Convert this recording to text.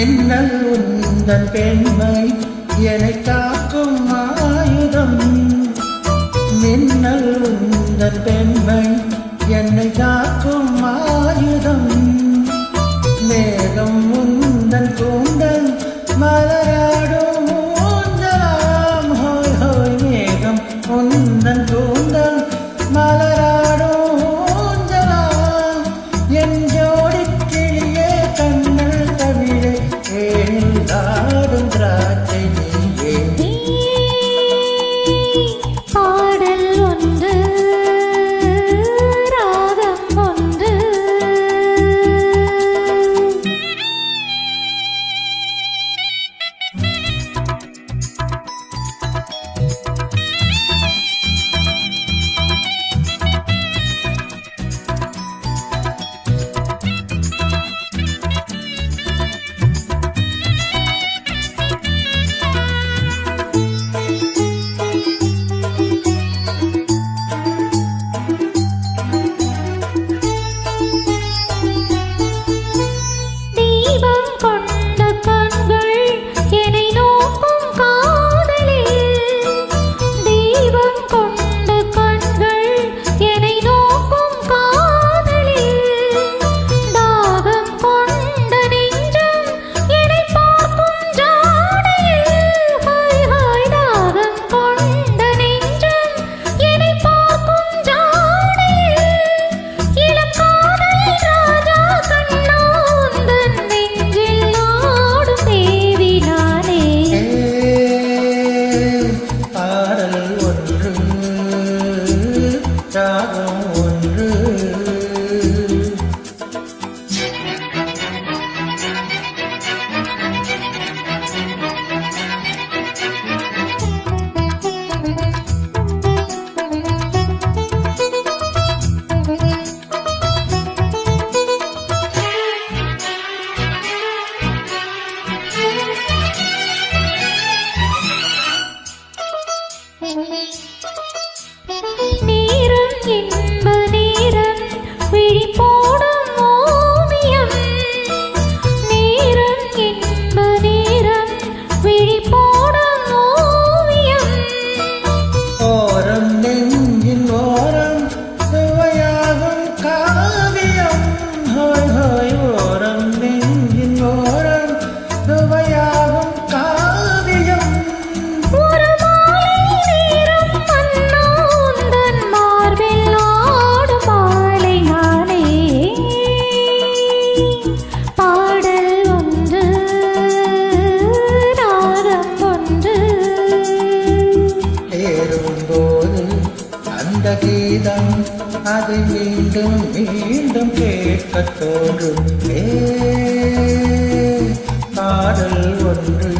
மின்னல் உந்தன் பெண்மை என்னை காக்கும் ஆயுதம். மின்னல் உந்தன் பெண்மை rain மீண்டும் மீண்டும் கேட்க தோன்றும் காதல் ஒன்று.